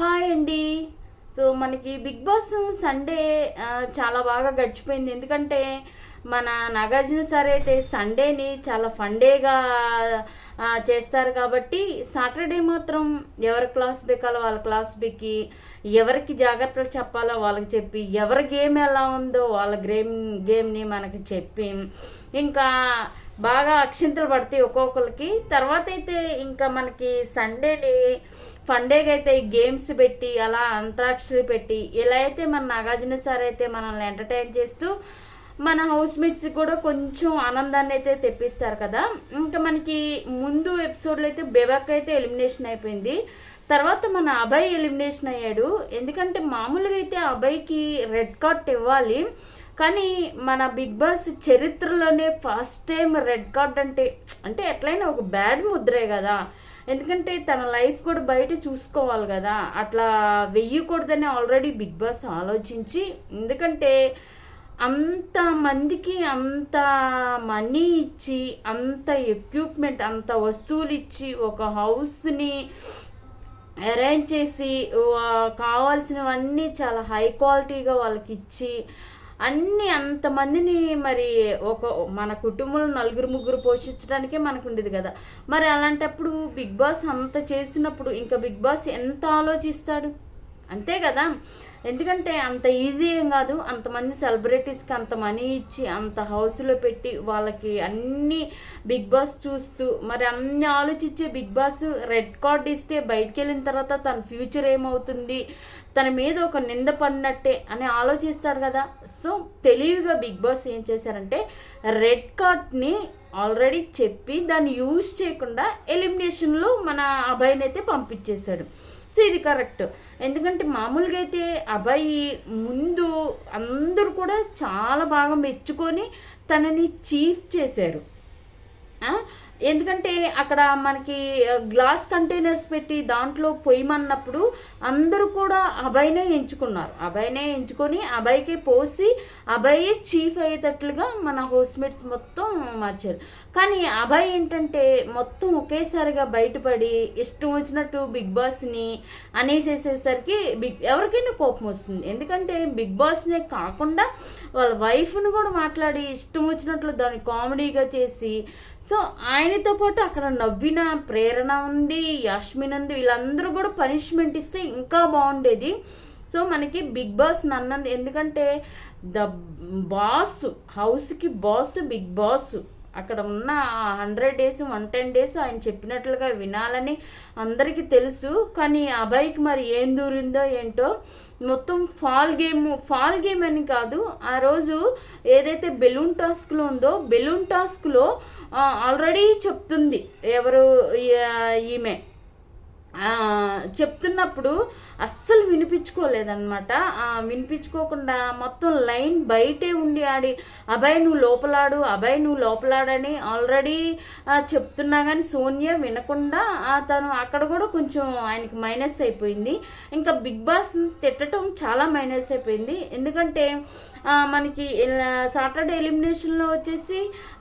Hi అండి. So మనకి big boss Sunday చాలా బాగా గడిచిపోయింది. ఎందుకంటే మన నాగార్జున సార్ అయితే సండేని చాలా ఫండేగా చేస్తారు కాబట్టి సాటర్డే మాత్రం ఎవరి క్లాస్ బెక్కాలో వాళ్ళ క్లాస్ బెక్కి ఎవరికి జాగ్రత్తలు చెప్పాలో వాళ్ళకి చెప్పి ఎవరి గేమ్ ఎలా ఉందో వాళ్ళ గేమ్ గేమ్ని మనకి చెప్పి ఇంకా బాగా అక్షింతలు పడతాయి ఒక్కొక్కరికి. తర్వాత అయితే ఇంకా మనకి సండేని ఫండేగా అయితే ఈ గేమ్స్ పెట్టి అలా అంతరాక్షరి పెట్టి ఇలా అయితే మన నాగార్జున సార్ అయితే మనల్ని ఎంటర్టైన్ చేస్తూ మన హౌస్ మేట్స్ కూడా కొంచెం ఆనందాన్ని అయితే తెప్పిస్తారు కదా. ఇంకా మనకి ముందు ఎపిసోడ్లో అయితే బెబాక్ అయితే ఎలిమినేషన్ అయిపోయింది. తర్వాత మన అభయ్ ఎలిమినేషన్ అయ్యాడు. ఎందుకంటే మామూలుగా అయితే అభయ్కి రెడ్ కార్డ్ ఇవ్వాలి. కానీ మన బిగ్ బాస్ చరిత్రలోనే ఫస్ట్ టైం రెడ్ కార్డ్ అంటే అంటే ఎట్లయినా ఒక బ్యాడ్ ముద్రే కదా. ఎందుకంటే తన లైఫ్ కూడా బయట చూసుకోవాలి కదా. అట్లా వెయ్యకూడదని ఆల్రెడీ బిగ్ బాస్ ఆలోచించి ఎందుకంటే అంత మందికి అంత మనీ ఇచ్చి అంత ఎక్విప్మెంట్ అంత వస్తువులు ఇచ్చి ఒక హౌస్ని అరేంజ్ చేసి కావాల్సినవన్నీ చాలా హై క్వాలిటీగా వాళ్ళకి ఇచ్చి అన్ని అంతమందిని మరి ఒక మన కుటుంబంలో నలుగురు ముగ్గురు పోషించడానికే మనకు ఉండేది కదా. మరి అలాంటప్పుడు బిగ్ బాస్ అంత చేసినప్పుడు ఇంకా బిగ్ బాస్ ఎంత ఆలోచిస్తాడు? అంతే కదా. ఎందుకంటే అంత ఈజీ ఏం కాదు. అంతమంది సెలబ్రిటీస్కి అంత మనీ ఇచ్చి అంత హౌస్లో పెట్టి వాళ్ళకి అన్ని బిగ్ బాస్ చూస్తూ మరి అన్ని ఆలోచించే బిగ్ బాస్ రెడ్ కార్డ్ ఇస్తే బయటికి వెళ్ళిన తర్వాత తన ఫ్యూచర్ ఏమవుతుంది? తన మీద ఒక నింద పడినట్టే అని ఆలోచిస్తాడు కదా. సో తెలివిగా బిగ్ బాస్ ఏం చేశారంటే రెడ్ కార్డ్ని ఆల్రెడీ చెప్పి దాన్ని యూజ్ చేయకుండా ఎలిమినేషన్లో మన అబ్బాయిని అయితే పంపించేశాడు. సో ఇది కరెక్ట్. ఎందుకంటే మామూలుగా అయితే అబ్బాయి ముందు అందరూ కూడా చాలా బాగా మెచ్చుకొని తనని చీఫ్ చేశారు. ఎందుకంటే అక్కడ మనకి గ్లాస్ కంటైనర్స్ పెట్టి దాంట్లో పొయ్యమన్నప్పుడు అందరూ కూడా అభయ్నే ఎంచుకున్నారు. అభయ్నే ఎంచుకొని అభయ్కి పోసి అభయే చీఫ్ అయ్యేటట్లుగా మన హౌస్మేట్స్ మొత్తం మార్చారు. కానీ అభయ్ ఏంటంటే మొత్తం ఒకేసారిగా బయటపడి ఇష్టం వచ్చినట్టు బిగ్ బాస్ని అనేసేసేసరికి బిగ్ ఎవరికైనా కోపం వస్తుంది. ఎందుకంటే బిగ్ బాస్నే కాకుండా వాళ్ళ వైఫ్ని కూడా మాట్లాడి ఇష్టం వచ్చినట్లు దాన్ని కామెడీగా చేసి సో ఆయనతో పాటు అక్కడ నవ్విన ప్రేరణ ఉంది యాష్మిన్ ఉంది వీళ్ళందరూ కూడా పనిష్మెంట్ ఇస్తే ఇంకా బాగుండేది. సో మనకి బిగ్ బాస్ నన్నది. ఎందుకంటే ద బాస్ హౌస్కి బాస్ బిగ్ బాస్. అక్కడ ఉన్న hundred days one ten days ఆయన చెప్పినట్లుగా వినాలని అందరికీ తెలుసు. కానీ అబ్బాయికి మరి ఏం దూరిందో ఏంటో మొత్తం ఫాల్ గేమ్ ఫాల్ గేమ్ అని కాదు. ఆ రోజు ఏదైతే బెలూన్ టాస్క్లో ఉందో బెలూన్ టాస్క్లో ఆల్రెడీ చెప్తుంది ఎవరు ఈమె. చెప్తున్నప్పుడు అస్సలు వినిపించుకోలేదన్నమాట. వినిపించుకోకుండా మొత్తం లైన్ బయటే ఉండి ఆడి అబ్బాయి నువ్వు లోపలాడు అబ్బాయి నువ్వు లోపలాడని ఆల్రెడీ చెప్తున్నా కానీ సోనియా వినకుండా తను అక్కడ కూడా కొంచెం ఆయనకి మైనస్ అయిపోయింది. ఇంకా బిగ్ బాస్ తిట్టడం చాలా మైనస్ అయిపోయింది. ఎందుకంటే మనకి సాటర్డే ఎలిమినేషన్లో వచ్చేసి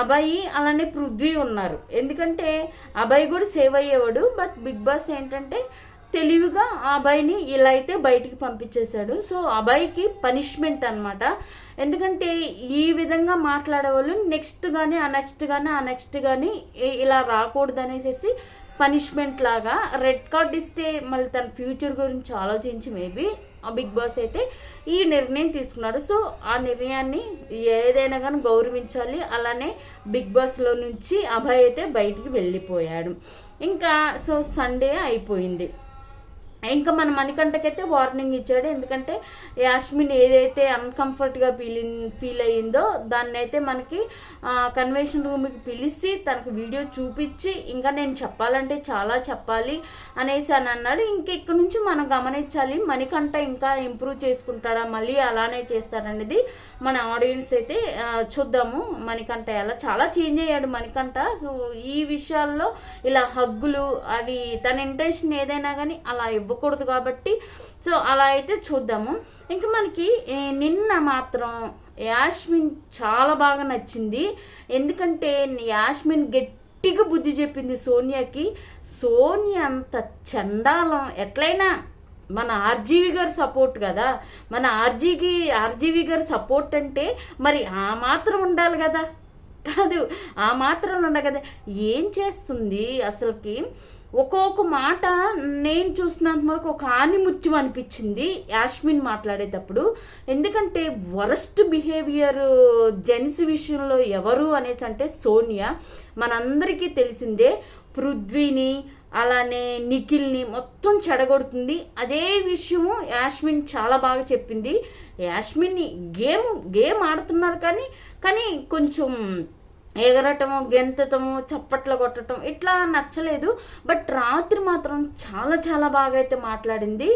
అభయ్ అలానే పృథ్వీ ఉన్నారు. ఎందుకంటే అభయ్ కూడా సేవ్ అయ్యేవాడు బట్ బిగ్ బాస్ ఏంటంటే తెలివిగా ఆ అబ్బాయిని ఇలా అయితే బయటికి పంపించేశాడు. సో అబ్బాయికి పనిష్మెంట్ అన్నమాట. ఎందుకంటే ఈ విధంగా మాట్లాడేవాళ్ళు నెక్స్ట్ కానీ ఆ నెక్స్ట్ కానీ ఆ నెక్స్ట్ కానీ ఇలా రాకూడదు అనేసి పనిష్మెంట్ లాగా రెడ్ కార్డ్ ఇస్తే మళ్ళీ తన ఫ్యూచర్ గురించి ఆలోచించి మేబీ బిగ్ బాస్ అయితే ఈ నిర్ణయం తీసుకున్నాడు సో ఆ నిర్ణయాన్ని ఏదైనా కానీ గౌరవించాలి. అలానే బిగ్ బాస్లో నుంచి అభయ్ అయితే బయటికి వెళ్ళిపోయాడు. ఇంకా సో సండే అయిపోయింది. ఇంకా మన మణికంఠకైతే వార్నింగ్ ఇచ్చాడు. ఎందుకంటే యాష్మిన్ ఏదైతే అన్కంఫర్ట్గా ఫీల్ ఫీల్ అయ్యిందో దాన్ని అయితే మనకి కన్వెన్షన్ రూమ్కి పిలిచి తనకు వీడియో చూపించి ఇంకా నేను చెప్పాలంటే చాలా చెప్పాలి అనేసి అని అన్నాడు. ఇంకా ఇక్కడ నుంచి మనం గమనించాలి మణికంఠ ఇంకా ఇంప్రూవ్ చేసుకుంటాడా మళ్ళీ అలానే చేస్తాడనేది మన ఆడియన్స్ అయితే చూద్దాము. మణికంఠ ఎలా చాలా చేంజ్ అయ్యాడు మణికంఠ. సో ఈ విషయాల్లో ఇలా హగ్గులు అవి తన ఇంటెన్షన్ ఏదైనా కానీ అలా ఇవ్వకూడదు కాబట్టి. సో అలా అయితే చూద్దాము. ఇంకా మనకి నిన్న మాత్రం యాష్మిన్ చాలా బాగా నచ్చింది. ఎందుకంటే యాష్మిన్ గట్టిగా బుద్ధి చెప్పింది సోనియాకి. సోనియా అంత చండాలం. ఎట్లయినా మన ఆర్జీవి గారు సపోర్ట్ కదా. మన ఆర్జీకి ఆర్జీవి గారు సపోర్ట్ అంటే మరి ఆ మాత్రం ఉండాలి కదా. కాదు ఆ మాత్రం ఉండాలి కదా. ఏం చేస్తుంది? అసలుకి ఒక్కొక్క మాట నేను చూసినంత వరకు ఒక ఆనిముత్యం అనిపించింది యాష్మిన్ మాట్లాడేటప్పుడు. ఎందుకంటే వరస్ట్ బిహేవియర్ జెన్స్ విషయంలో ఎవరు అనేసి అంటే సోనియా. మనందరికీ తెలిసిందే పృథ్వీని అలానే నిఖిల్ని మొత్తం చెడగొడుతుంది. అదే విషయము యాష్మిన్ చాలా బాగా చెప్పింది. యాష్మిన్ని గేమ్ గేమ్ ఆడుతున్నారు కానీ కానీ కొంచెం ఎగరటము గెంతటము చప్పట్లు కొట్టడం ఇట్లా నచ్చలేదు. బట్ రాత్రి మాత్రం చాలా చాలా బాగా అయితే మాట్లాడింది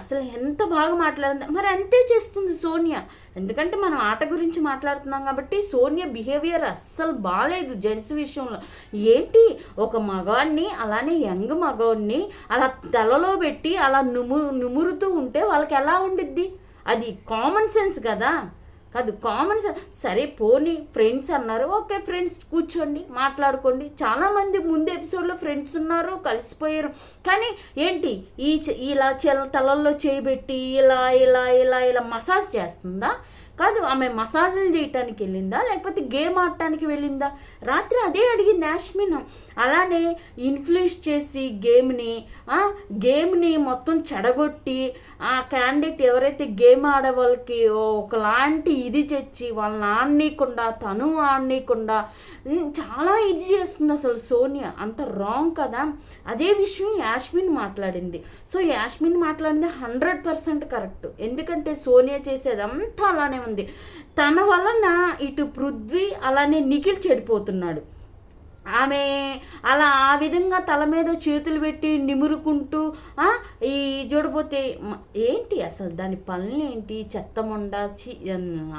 అసలు ఎంత బాగా మాట్లాడింది? మరి అంతే చేస్తుంది సోనియా. ఎందుకంటే మనం ఆట గురించి మాట్లాడుతున్నాం కాబట్టి సోనియా బిహేవియర్ అస్సలు బాగాలేదు జెంట్స్ విషయంలో. ఏంటి? ఒక మగవాడిని అలానే యంగ్ మగవాడిని అలా తలలో పెట్టి అలా నుము నుమురుతూ ఉంటే వాళ్ళకి ఎలా ఉండిద్ది? అది కామన్ సెన్స్ కదా. కాదు కామన్ సరే పోనీ ఫ్రెండ్స్ అన్నారు. ఓకే ఫ్రెండ్స్ కూర్చోండి మాట్లాడుకోండి. చాలామంది ముందు ఎపిసోడ్లో ఫ్రెండ్స్ ఉన్నారు కలిసిపోయారు. కానీ ఏంటి? ఈ ఇలా తలల్లో చేయబెట్టి ఇలా ఇలా ఇలా ఇలా మసాజ్ చేస్తుందా? కాదు ఆమె మసాజులు చేయటానికి వెళ్ళిందా? లేకపోతే గేమ్ ఆడటానికి వెళ్ళిందా? రాత్రి అదే అడిగింది యాష్మిన్. అలానే ఇన్ఫ్లుయెన్స్ చేసి గేమ్ని గేమ్ని మొత్తం చెడగొట్టి ఆ క్యాండిడేట్ ఎవరైతే గేమ్ ఆడే వాళ్ళకి ఒకలాంటి ఇది తెచ్చి వాళ్ళని ఆడనీయకుండా తను ఆడనీయకుండా చాలా ఇది చేస్తుంది అసలు సోనియా. అంత రాంగ్ కదా. అదే విషయం యాష్మిన్ మాట్లాడింది. సో యాష్మిన్ మాట్లాడింది హండ్రెడ్ పర్సెంట్ కరెక్ట్. ఎందుకంటే సోనియా చేసేది అంతా అలానే ఉంది. తన వలన ఇటు పృథ్వీ అలానే నిఖిల్ చెడిపోతున్నాడు. ఆమె అలా ఆ విధంగా తల మీద చేతులు పెట్టి నిమురుకుంటూ ఈ చూడపోతే ఏంటి అసలు దాని పనులు ఏంటి? చెత్తముండ చి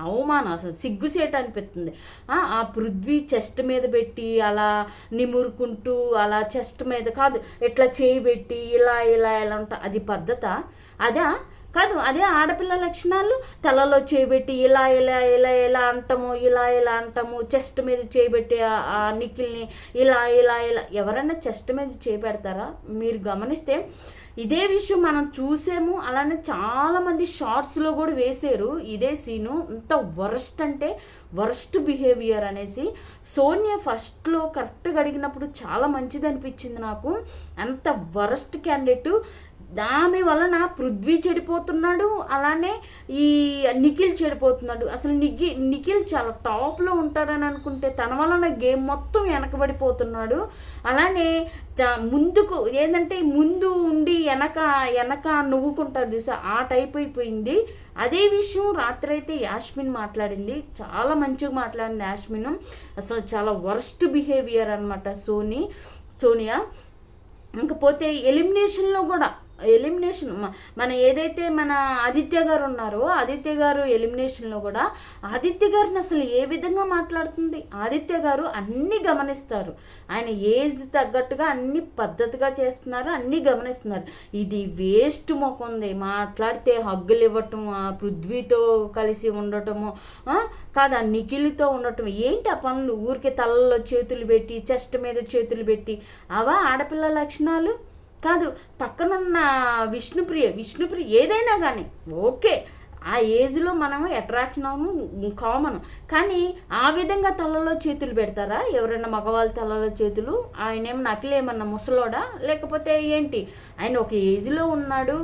అవమానం అసలు సిగ్గుసేట అనిపిస్తుంది. ఆ, ఆ పృథ్వీ చెస్ట్ మీద పెట్టి అలా నిమురుకుంటూ అలా చెస్ట్ మీద కాదు ఇట్లా చేయి పెట్టి ఇలా ఇలా ఇలా ఉంటా అది పద్ధత? అదా? కాదు అదే ఆడపిల్ల లక్షణాలు తలలో చేయబెట్టి ఇలా ఇలా ఇలా ఇలా అంటము ఇలా ఇలా అంటము చెస్ట్ మీద చేయబెట్టి ఆ- నిఖిల్ని ఇలా ఇలా ఇలా. ఎవరైనా చెస్ట్ మీద చేపెడతారా? మీరు గమనిస్తే ఇదే విషయం మనం చూసాము. అలానే చాలామంది షార్ట్స్లో కూడా వేశారు ఇదే సీను. ఇంత వరస్ట్ అంటే వరస్ట్ బిహేవియర్ అనేసి. సోనియా ఫస్ట్లో కరెక్ట్గా అడిగినప్పుడు చాలా మంచిది అనిపించింది నాకు. అంత వరస్ట్ క్యాండిడేట్. దాని వలన పృథ్వీ చెడిపోతున్నాడు అలానే ఈ నిఖిల్ చెడిపోతున్నాడు. అసలు నిఖి నిఖిల్ చాలా టాప్లో ఉంటాడని అనుకుంటే తన వలన గేమ్ మొత్తం వెనకబడిపోతున్నాడు. అలానే ముందుకు ఏంటంటే ముందు ఉండి వెనక వెనక నువ్వుకుంటారు చూసా ఆ టైప్ అయిపోయింది. అదే విషయం రాత్రి అయితే యాష్మిన్ మాట్లాడింది. చాలా మంచిగా మాట్లాడింది యాష్మిన్ అసలు చాలా వర్స్ట్ బిహేవియర్ అనమాట సోనీ సోనియా. ఇంకపోతే ఎలిమినేషన్లో కూడా ఎలిమినేషన్ మన ఏదైతే మన ఆదిత్య గారు ఉన్నారో ఆదిత్య గారు ఎలిమినేషన్లో కూడా ఆదిత్య గారిని అసలు ఏ విధంగా మాట్లాడుతుంది? ఆదిత్య గారు అన్నీ గమనిస్తారు. ఆయన ఏజ్ తగ్గట్టుగా అన్ని పద్ధతిగా చేస్తున్నారు అన్నీ గమనిస్తున్నారు. ఇది వేస్ట్ మొకంది మాట్లాడితే హగ్గులు ఇవ్వటం ఆ పృథ్వీతో కలిసి ఉండటము కాదు ఆ నిఖిల్తో ఉండటం ఏంటి ఆ పనులు? ఊరికే తలలో చేతులు పెట్టి చెస్ట్ మీద చేతులు పెట్టి అవా ఆడపిల్ల లక్షణాలు? కాదు పక్కనున్న విష్ణుప్రియ విష్ణుప్రియ ఏదైనా కానీ ఓకే ఆ ఏజ్లో మనము అట్రాక్షన్ అవ్వడం కామన్. కానీ ఆ విధంగా తలలో చేతులు పెడతారా? ఎవరైనా మగవాళ్ళ తలలో చేతులు? ఆయన ఏమన్నా నకిలేమన్నా ముసలోడా? లేకపోతే ఏంటి? ఆయన ఒక ఏజ్లో ఉన్నాడు.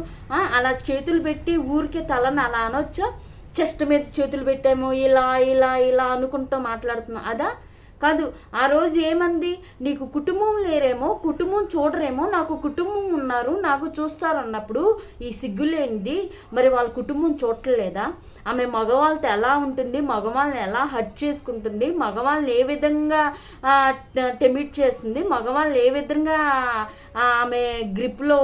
అలా చేతులు పెట్టి ఊరికే తలను అలా అనొచ్చా? చెస్ట్ మీద చేతులు పెట్టాము ఇలా ఇలా ఇలా అనుకుంటూ మాట్లాడుతున్నాం. అదా? కాదు ఆ రోజు ఏమంది? నీకు కుటుంబం లేరేమో కుటుంబం చూడరేమో నాకు కుటుంబం ఉన్నారు నాకు చూస్తారు అన్నప్పుడు ఈ సిగ్గులేనిది మరి వాళ్ళ కుటుంబం చూడలేదా ఆమె మగవాళ్ళతో ఎలా ఉంటుంది మగవాళ్ళని ఎలా హట్ చేసుకుంటుంది మగవాళ్ళని ఏ విధంగా టెమిట్ చేస్తుంది మగవాళ్ళని ఏ విధంగా ఆమె గ్రిప్లో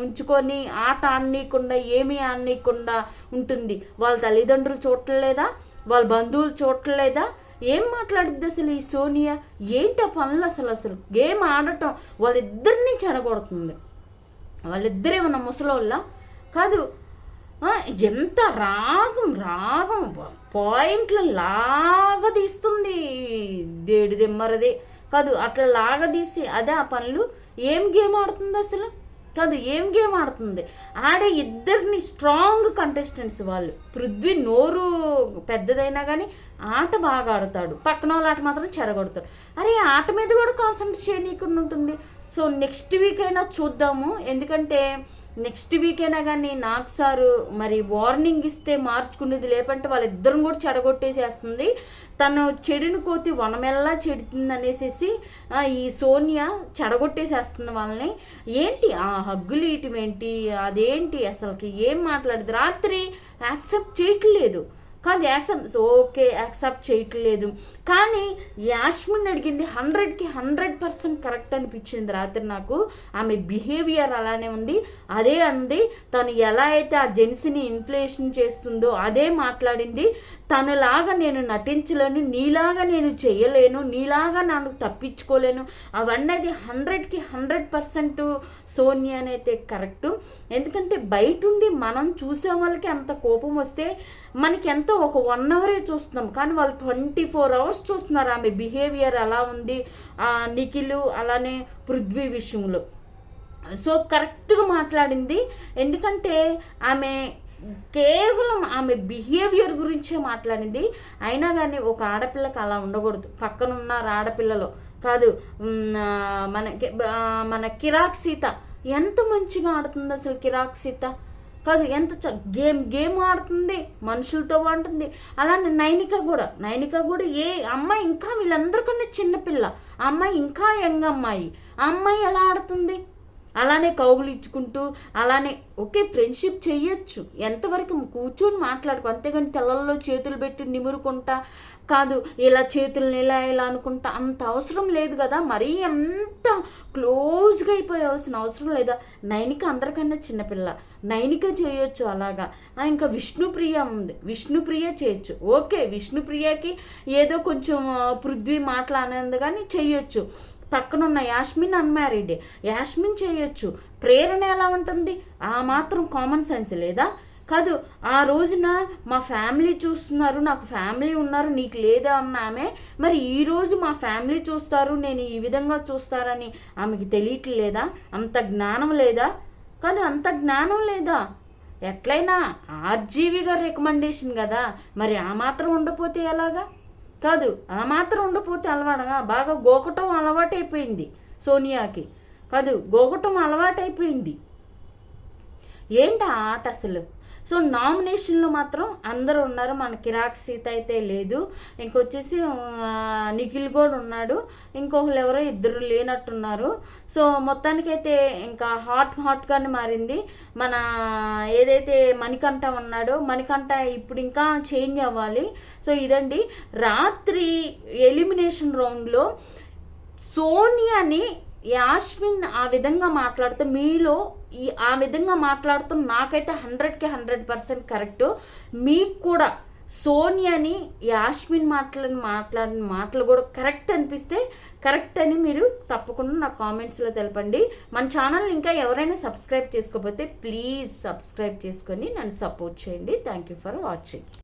ఉంచుకొని ఆట ఆడనీయకుండా ఏమీ ఆడనీయకుండా ఉంటుంది? వాళ్ళ తల్లిదండ్రులు చూడలేదా వాళ్ళ బంధువులు చూడలేదా ఏం మాట్లాడిద్ది అసలు ఈ సోనియా? ఏంటి పనులు అసలు అసలు? గేమ్ ఆడటం వాళ్ళిద్దరినీ చెడగొడుతుంది. వాళ్ళిద్దరేమన్నా ముసలోళ్ళ? కాదు ఎంత రాగం రాగం పాయింట్లు లాగ తీస్తుంది దేడి మరదే కాదు అట్లా లాగదీసి తీసి అదే ఆ పనులు ఏం గేమ్ ఆడుతుంది అసలు? కాదు ఏం గేమ్ ఆడుతుంది? ఆడే ఇద్దరిని స్ట్రాంగ్ కంటెస్టెంట్స్ వాళ్ళు. పృథ్వీ నోరు పెద్దదైనా కానీ ఆట బాగా ఆడతాడు. పక్కన వాళ్ళ ఆట మాత్రం చెడగొడతాడు అరే ఆట మీద కూడా కాన్సన్ట్రేట్ చేయనీయకుండా ఉంటుంది. సో నెక్స్ట్ వీక్ అయినా చూద్దాము. ఎందుకంటే నెక్స్ట్ వీక్ అయినా కానీ నాకు సారు మరి వార్నింగ్ ఇస్తే మార్చుకునేది లేపంటే వాళ్ళిద్దరం కూడా చెడగొట్టేసేస్తుంది. తను చెడిని కోతి వనమెల్లా చెడుతుంది అనేసి ఈ సోనియా చెడగొట్టేసేస్తుంది వాళ్ళని. ఏంటి ఆ హగ్గులు ఇయటం ఏంటి అదేంటి అసలుకి? ఏం మాట్లాడదు? రాత్రి యాక్సెప్ట్ చేయట్లేదు. కానీ యాక్సెప్ట్ ఓకే యాక్సెప్ట్ చేయట్లేదు. కానీ యాష్మిన్ అడిగింది హండ్రెడ్కి హండ్రెడ్ పర్సెంట్ కరెక్ట్ అనిపించింది రాత్రి నాకు. ఆమె బిహేవియర్ అలానే ఉంది. అదే అంది తను ఎలా అయితే ఆ జెన్స్ని ఇన్ఫ్లేషన్ చేస్తుందో అదే మాట్లాడింది. తనలాగా నేను నటించలేను నీలాగా నేను చేయలేను నీలాగా నన్ను తప్పించుకోలేను. అవన్నీ హండ్రెడ్కి హండ్రెడ్ పర్సెంట్ సోనియా అయితే కరెక్ట్. ఎందుకంటే బయట ఉండి మనం చూసే వాళ్ళకి అంత కోపం వస్తే మనకి ఎంతో ఒక వన్ అవరే చూస్తున్నాం. కానీ వాళ్ళు ట్వంటీ ఫోర్ అవర్స్ చూస్తున్నారు ఆమె బిహేవియర్ ఎలా ఉంది నిఖిలు అలానే పృథ్వీ విషయంలో. సో కరెక్ట్గా మాట్లాడింది. ఎందుకంటే ఆమె కేవలం ఆమె బిహేవియర్ గురించే మాట్లాడింది. అయినా కానీ ఒక ఆడపిల్లకి అలా ఉండకూడదు. పక్కన ఉన్నారు ఆడపిల్లలో కాదు మన మన కిరాక్ సీత. ఎంత మంచిగా ఆడుతుంది అసలు కిరాక్ సీత? కాదు ఎంత చ గేమ్ గేమ్ ఆడుతుంది మనుషులతో ఉంటుంది అలానే నైనిక కూడా. నైనిక కూడా ఏ అమ్మాయి ఇంకా వీళ్ళందరికన్నా చిన్నపిల్ల అమ్మాయి ఇంకా యంగ్ అమ్మాయి. ఆ అమ్మాయి ఎలా ఆడుతుంది? అలానే కౌగులు ఇచ్చుకుంటూ అలానే ఓకే ఫ్రెండ్షిప్ చేయొచ్చు ఎంతవరకు కూర్చొని మాట్లాడుకో అంతేగాని తెల్లల్లో చేతులు పెట్టి నిమురుకుంటా కాదు ఇలా చేతులను ఇలా ఇలా అనుకుంటా అంత అవసరం లేదు కదా. మరీ ఎంత క్లోజ్గా అయిపోయాల్సిన అవసరం లేదా? నైనిక అందరికన్నా చిన్నపిల్ల. నైనిక చేయొచ్చు అలాగా. ఇంకా విష్ణుప్రియ ఉంది. విష్ణుప్రియ చేయొచ్చు. ఓకే విష్ణుప్రియకి ఏదో కొంచెం పృథ్వీ మాట్లాడేది కానీ చేయొచ్చు పక్కనున్న యాస్మిన్ అన్మ్యారీడ్ యాస్మిన్ చేయొచ్చు. ప్రేరణ ఎలా ఉంటుంది? ఆ మాత్రం కామన్ సెన్స్ లేదా? కాదు ఆ రోజున మా ఫ్యామిలీ చూస్తున్నారు నాకు ఫ్యామిలీ ఉన్నారు నీకు లేదా అన్నామే. మరి ఈరోజు మా ఫ్యామిలీ చూస్తారు నేను ఈ విధంగా చూస్తారని ఆమెకి తెలియట్లేదా? అంత జ్ఞానం లేదా? కాదు అంత జ్ఞానం లేదా? ఎట్లయినా ఆర్జీవి గారు రికమెండేషన్ కదా. మరి ఆ మాత్రం ఉండపోతే ఎలాగా? కాదు అలా మాత్రం ఉండిపోతే అలవాడగా బాగా గోకటం అలవాటైపోయింది సోనియాకి. కాదు గోకటం అలవాటైపోయింది. ఏంటి ఆట అసలు? సో నామినేషన్లో మాత్రం అందరూ ఉన్నారు. మన కిరాక్ సీత అయితే లేదు. ఇంకొచ్చేసి నిఖిల్ కూడా ఉన్నాడు. ఇంకొకరు ఎవరో ఇద్దరు లేనట్టున్నారు. సో మొత్తానికైతే ఇంకా హాట్ హాట్గానే మారింది. మన ఏదైతే మణికంఠ ఉన్నాడో మణికంఠ ఇప్పుడు ఇంకా చేంజ్ అవ్వాలి. సో ఇదండి. రాత్రి ఎలిమినేషన్ రౌండ్లో సోనియాని యాష్మిన్ ఆ విధంగా మాట్లాడితే మీలో ఈ ఆ విధంగా మాట్లాడుతూ నాకైతే హండ్రెడ్కి హండ్రెడ్ పర్సెంట్ కరెక్ట్. మీకు కూడా సోనియాని యాష్మిన్ మాట్లాడిన మాట్లాడిన మాటలు కూడా కరెక్ట్ అనిపిస్తే కరెక్ట్ అని మీరు తప్పకుండా నా కామెంట్స్లో తెలపండి. మన ఛానల్ ఇంకా ఎవరైనా సబ్స్క్రైబ్ చేసుకోకపోతే ప్లీజ్ సబ్స్క్రైబ్ చేసుకొని నన్ను సపోర్ట్ చేయండి. Thank you for watching.